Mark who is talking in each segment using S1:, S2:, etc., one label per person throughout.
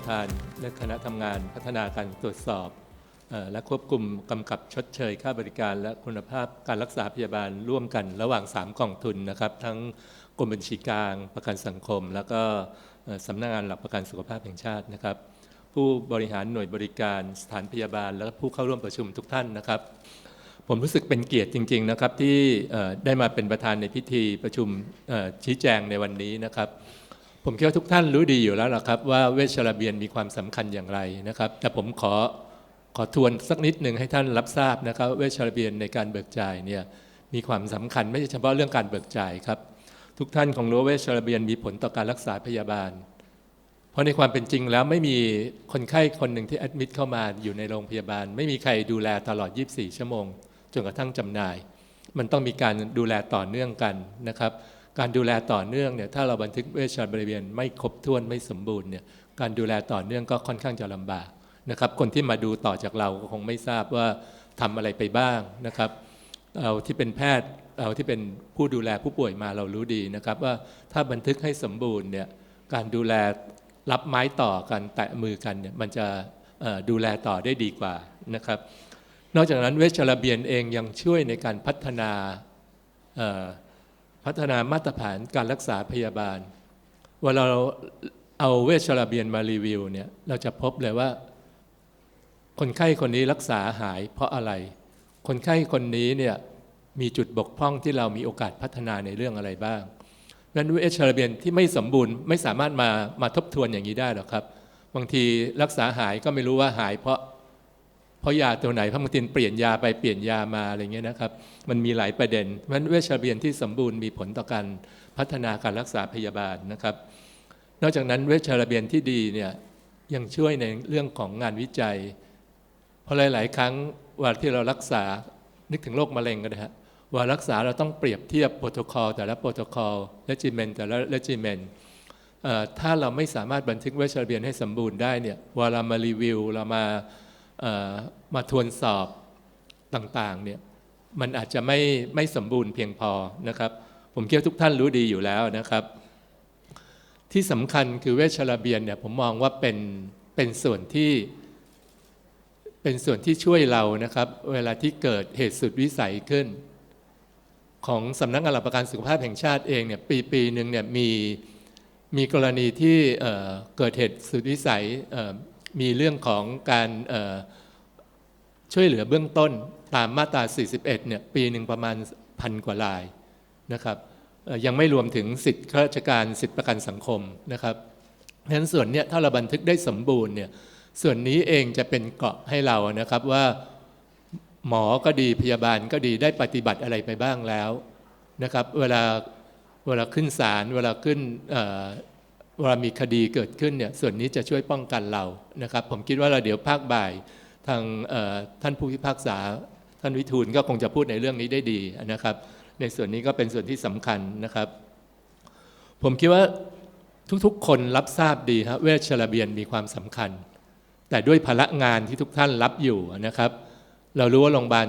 S1: ประธานและคณะทำงานพัฒนาการตรวจสอบและควบคุมกำกับชดเชยค่าบริการ และคุณภาพการรักษาพยาบาลร่วมกันระหว่าง 3กองทุนนะครับทั้งกรมบัญชีกลางประกันสังคม แล้วก็สำนักงานหลักประกันสุขภาพแห่งชาตินะครับ ผู้บริหารหน่วยบริการสถานพยาบาล และผู้เข้าร่วมประชุมทุกท่านนะครับ ผมรู้สึกเป็นเกียรติจริง ๆนะครับ ที่ได้มาเป็นประธานในพิธีประชุมชี้แจงในวันนี้นะครับ ผมคิดว่าทุกท่านรู้ดีอยู่แล้วล่ะครับ ว่าเวชระเบียนมีความสำคัญอย่างไรนะครับ แต่ผมขอขอทวนสักนิดหนึ่งให้ท่านรับทราบนะครับ เวชระเบียนในการเบิกจ่ายเนี่ยมีความสำคัญไม่ใช่เฉพาะเรื่องการเบิกจ่ายครับ ทุกท่านคงรู้วเวชระเบียนมีผลต่อการรักษาพยาบาล เพราะในความเป็นจริงแล้วไม่มีคนไข้คนหนึ่งที่แอดมิดเข้ามาอยู่ในโรงพยาบาล ไม่มีใครดูแลตลอด 24 ชั่วโมงจนกระทั่งจำหน่าย มันต้องมีการดูแลต่อเนื่องกันนะครับ การดูแลต่อเนื่องเนี่ยถ้าเราบันทึกเวชระเบียนไม่ครบถ้วนไม่สมบูรณ์เนี่ยการดูแลต่อเนื่องก็ค่อนข้างจะลำบากนะครับคนที่มาดูต่อจากเราก็คงไม่ทราบว่าทำอะไรไปบ้างนะครับเราที่เป็นแพทย์เราที่เป็นผู้ดูแลผู้ป่วยมาเรารู้ดีนะครับ ว่าถ้าบันทึกให้สมบูรณ์เนี่ยการดูแลรับไม้ต่อกันแตะมือกันเนี่ยมันจะดูแลต่อได้ดีกว่านะครับ นอกจากนั้นเวชระเบียนเองยังช่วยในการพัฒนา พัฒนามาตรฐานการรักษาพยาบาลเวลาเราเอาเวชระเบียนมารีวิวเนี่ยเราจะพบเลยว่า คนไข้คนนี้รักษาหายเพราะอะไร คนไข้คนนี้เนี่ยมีจุดบกพร่องที่เรามีโอกาสพัฒนาในเรื่องอะไรบ้างนั้นเวชระเบียนที่ไม่สมบูรณ์ไม่สามารถมามาทบทวนอย่างนี้ได้หรอกครับ บางทีรักษาหายก็ไม่รู้ว่าหายเพราะ เพราะยาตัวไหนพระบางทีเปลี่ยนยาไปเปลี่ยนยามาอะไรเงี้ยนะครับ มันมีหลายประเด็นเพราะฉะนั้นเวชระเบียนที่สมบูรณ์มีผลต่อการพัฒนาการรักษาพยาบาลนะครับ นอกจากนั้นเวชระเบียนที่ดีเนี่ยยังช่วยในเรื่องของงานวิจัย เพราะหลาย ๆ ครั้งเวลาที่เรารักษานึกถึงโรคมะเร็งก็ได้ฮะว่ารักษาเราต้องเปรียบเทียบโปรโตคอลแต่ละโปรโตคอลและจิเมนแต่ละเลจิเมนถ้าเราไม่สามารถบันทึกเวชระเบียนให้สมบูรณ์ได้เนี่ยเวลาเรามารีวิวเรามา มาทวนสอบต่างๆเนี่ยมันอาจจะไม่ไม่สมบูรณ์เพียงพอนะครับ ผมคิดว่าทุกท่านรู้ดีอยู่แล้วนะครับ ที่สำคัญคือเวชระเบียนเนี่ยผมมองว่าเป็นเป็นส่วนที่เป็นส่วนที่ช่วยเรานะครับ เวลาที่เกิดเหตุสุดวิสัยขึ้น ของสำนักงานหลักประกันสุขภาพแห่งชาติเองเนี่ยปีปีหนึ่งเนี่ยมีมีกรณีที่เเกิดเหตุสุดวิสัย มีเรื่องของการช่วยเหลือเบื้องต้นตามมาตรา 41 เนี่ยปีหนึ่งประมาณพันกว่ารายนะครับยังไม่รวมถึงสิทธิข้าราชการสิทธิประกันสังคมนะครับเพราะฉะนั้นส่วนเนี้ยถ้าเราบันทึกได้สมบูรณ์เนี่ยส่วนนี้เองจะเป็นเกาะให้เรานะครับว่าหมอก็ดีพยาบาลก็ดีได้ปฏิบัติอะไรไปบ้างแล้วนะครับเวลาเวลาขึ้นศาลเวลาขึ้น เวลามีคดีเกิดขึ้นเนี่ยส่วนนี้จะช่วยป้องกันเรานะครับ ผมคิดว่าเราเดี๋ยวภาคบ่ายทางท่านผู้พิพากษาท่านวิทูลก็คงจะพูดในเรื่องนี้ได้ดีนะครับ ในส่วนนี้ก็เป็นส่วนที่สำคัญนะครับ ผมคิดว่าทุกๆ คนรับทราบดีครเวชระเบียนมีความสำคัญ แต่ด้วยภาระงานที่ทุกท่านรับอยู่นะครับ เรารู้ว่าโรงพยาบาล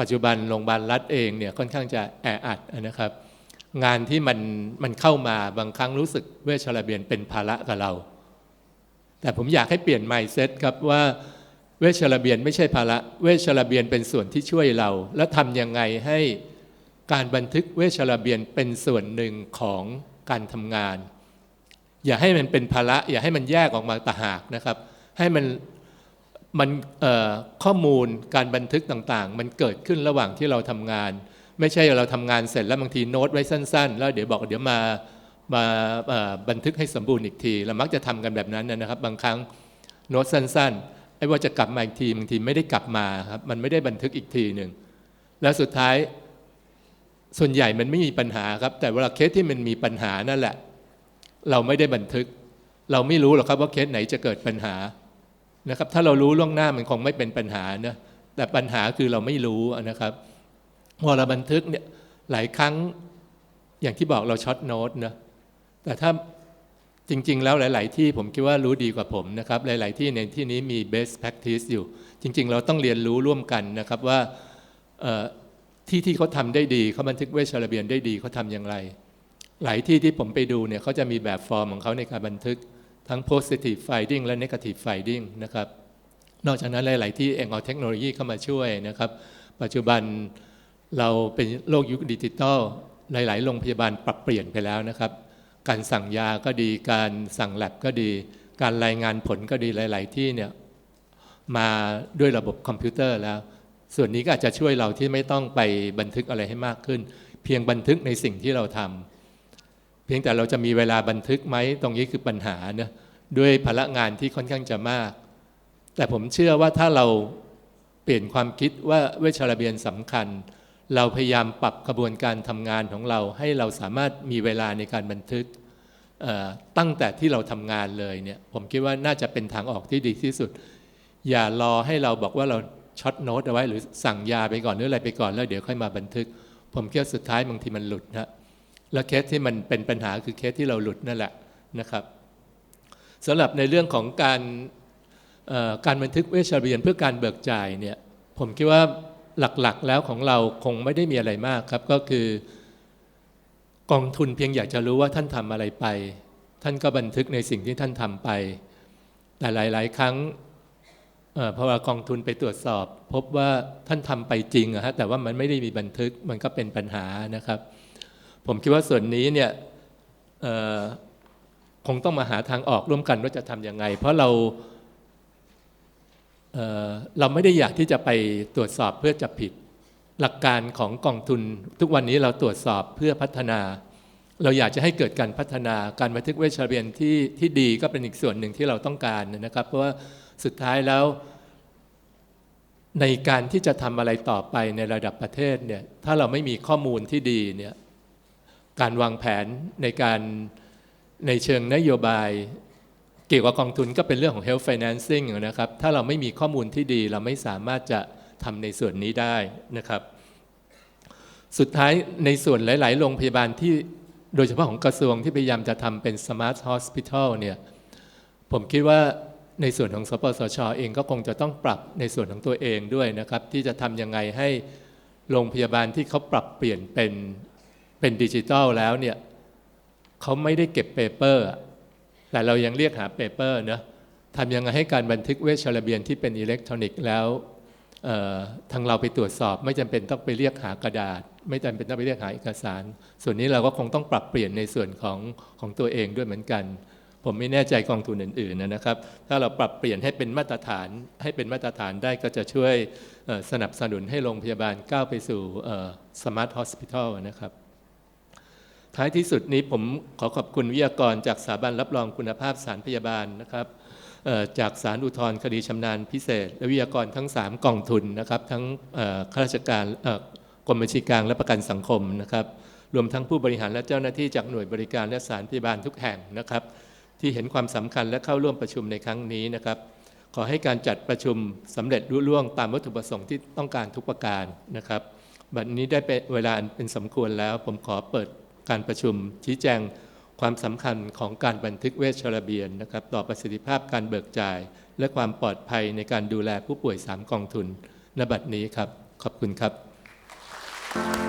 S1: ปัจจุบันโรงพยาบาลรัฐเองเนี่ยค่อนข้างจะแออัดนะครับ งานที่มันมันเข้ามาบางครั้งรู้สึกเวชระเบียนเป็นภาระกับเรา แต่ผมอยากให้เปลี่ยน mindset ครับว่าเวชระเบียนไม่ใช่ภาระเวชระเบียนเป็นส่วนที่ช่วยเรา และทำยังไงให้การบันทึกเวชระเบียนเป็นส่วนหนึ่งของการทำงาน อย่าให้มันเป็นภาระ อย่าให้มันแยกออกมาต่างหากนะครับ ให้มันมันข้อมูลการบันทึกต่างๆ มันเกิดขึ้นระหว่างที่เราทำงาน ไม่ใช่เราทำงานเสร็จแล้วบางทีโน้ตไว้สั้น ๆ แล้วเดี๋ยวบอกเดี๋ยวมามาบันทึกให้สมบูรณ์อีกที เรามักจะทำกันแบบนั้นนะครับ บางครั้งโน้ตสั้นๆไอ้ว่าจะกลับมาอีกทีบางทีไม่ได้กลับมาครับมันไม่ได้บันทึกอีกทีหนึ่งแล้วสุดท้ายส่วนใหญ่มันไม่มีปัญหาครับ แต่เวลาเคสที่มันมีปัญหานั่นแหละ เราไม่ได้บันทึก เราไม่รู้หรอกครับว่าเคสไหนจะเกิดปัญหานะครับ ถ้าเรารู้ล่วงหน้ามันคงไม่เป็นปัญหานะแต่ปัญหาคือเราไม่รู้นะครับ พอเราบันทึกเนี่ยหลายครั้งอย่างที่บอกเราช็อตโน้ตนะแต่ถ้าจริง ๆ แล้วหลาย ๆ ที่ผมคิดว่ารู้ดีกว่าผมนะครับ หลาย ๆ ที่ในที่นี้มี best practice อยู่ จริง ๆ เราต้องเรียนรู้ร่วมกันนะครับว่าที่ที่เขาทำได้ดีเขาบันทึกเวชระเบียนได้ดีเขาทำอย่างไร หลายที่ที่ผมไปดูเนี่ยเขาจะมีแบบฟอร์มของเขาในการบันทึกทั้ง positive finding และ negative finding นะครับ นอกจากนั้นหลาย ๆ ที่เองเอาเทคโนโลยีเข้ามาช่วยนะครับ ปัจจุบัน เราเป็นโลกยุคดิจิตอลหลาย ๆ โรงพยาบาลปรับเปลี่ยนไปแล้วนะครับ การสั่งยาก็ดีการสั่งแลบก็ดี การรายงานผลก็ดีหลาย ๆ ที่เนี่ยมาด้วยระบบคอมพิวเตอร์แล้ว ส่วนนี้ก็อาจจะช่วยเราที่ไม่ต้องไปบันทึกอะไรให้มากขึ้น เพียงบันทึกในสิ่งที่เราทำเพียงแต่เราจะมีเวลาบันทึกไหมตรงนี้คือปัญหาเนะด้วยพละงานที่ค่อนข้างจะมาก แต่ผมเชื่อว่าถ้าเราเปลี่ยนความคิดว่าเวชระเบียนสำคัญ เราพยายามปรับกระบวนการทำงานของเราให้เราสามารถมีเวลาในการบันทึกตั้งแต่ที่เราทำงานเลยเนี่ยผมคิดว่าน่าจะเป็นทางออกที่ดีที่สุด อย่ารอให้เราบอกว่าเราช็อตโน้ตเอาไว้หรือสั่งยาไปก่อนหรืออะไรไปก่อนแล้วเดี๋ยวค่อยมาบันทึก ผมคิดว่าสุดท้ายบางทีมันหลุดนะแล้วเคสที่มันเป็นปัญหาคือเคสที่เราหลุดนั่นแหละนะครับสำหรับในเรื่องของการการบันทึกเวชระเบียนเพื่อการเบิกจ่ายเนี่ยผมคิดว่า หลักๆแล้วของเราคงไม่ได้มีอะไรมากครับก็คือกองทุนเพียงอยากจะรู้ว่าท่านทำอะไรไป ท่านก็บันทึกในสิ่งที่ท่านทำไป แต่หลาย ๆ ครั้งเอ่อพอว่ากองทุนไปตรวจสอบ พบว่าท่านทำไปจริงอะฮะแต่ว่ามันไม่ได้มีบันทึกมันก็เป็นปัญหานะครับ ผมคิดว่าส่วนนี้เนี่ยคงต้องมาหาทางออกร่วมกันว่าจะทำยังไง เพราะเรา เเราไม่ได้อยากที่จะไปตรวจสอบเพื่อจับผิด หลักการของกองทุน ทุกวันนี้เราตรวจสอบเพื่อพัฒนา เราอยากจะให้เกิดการพัฒนาการบันทึกเวชระเบียนที่ที่ดีก็เป็นอีกส่วนหนึ่งที่เราต้องการนะครับ เพราะว่าสุดท้ายแล้ว ในการที่จะทำอะไรต่อไปในระดับประเทศเนี่ยถ้าเราไม่มีข้อมูลที่ดีเนี่ยการวางแผนในการในเชิงนโยบาย เกี่ยวกับกองทุนก็เป็นเรื่องของ health financing นะครับ ถ้าเราไม่มีข้อมูลที่ดีเราไม่สามารถจะทำในส่วนนี้ได้นะครับ สุดท้ายในส่วนหลาย ๆ โรงพยาบาลที่โดยเฉพาะของกระทรวงที่พยายามจะทำเป็น smart hospital เนี่ยผมคิดว่าในส่วนของสปสชเองก็คงจะต้องปรับในส่วนของตัวเองด้วยนะครับ ที่จะทำยังไงให้โรงพยาบาลที่เขาปรับเปลี่ยนเป็นเป็นดิจิทัลแล้วเนี่ยเขาไม่ได้เก็บเปเปอร์ แต่เรายังเรียกหาเปเปอร์นะทำยังไงให้การบันทึกเวชระเบียนที่เป็นอิเล็กทรอนิกส์แล้วทางเราไปตรวจสอบ ไม่จำเป็นต้องไปเรียกหากระดาษ ไม่จำเป็นต้องไปเรียกหาเอกสาร ส่วนนี้เราก็คงต้องปรับเปลี่ยนในส่วนของของตัวเองด้วยเหมือนกัน ผมไม่แน่ใจกองทุนอื่นๆนะครับ ถ้าเราปรับเปลี่ยนให้เป็นมาตรฐานให้เป็นมาตรฐานได้ก็จะช่วยสนับสนุนให้โรงพยาบาลก้าวไปสู่สมาร์ทฮอสพิทอลนะครับ ท้ายที่สุดนี้ผมขอขอบคุณวิทยากรจากสถาบันรับรองคุณภาพสารพยาบาลนะครับจากสารอุทธรคดีชำนาญพิเศษ และวิทยากรทั้ง 3กองทุนนะครับทั้งข้าราชการกรมบัญชีกลางและประกันสังคมนะครับรวมทั้งผู้บริหารและเจ้าหน้าที่จากหน่วยบริการและสารพยาบาลทุกแห่งนะครับ ที่เห็นความสำคัญและเข้าร่วมประชุมในครั้งนี้นะครับ ขอให้การจัดประชุมสำเร็จรุ่ล่วงตามวัตถุประสงค์ที่ต้องการทุกประการนะครับ บัดนี้ได้เป็นเวลาเป็นสมควรแล้วผมขอเปิด การประชุมชี้แจงความสำคัญของการบันทึกเวชระเบียนนะครับ ต่อประสิทธิภาพการเบิกจ่าย และความปลอดภัยในการดูแลผู้ป่วย 3 กองทุนณบัดนี้ครับ ขอบคุณครับ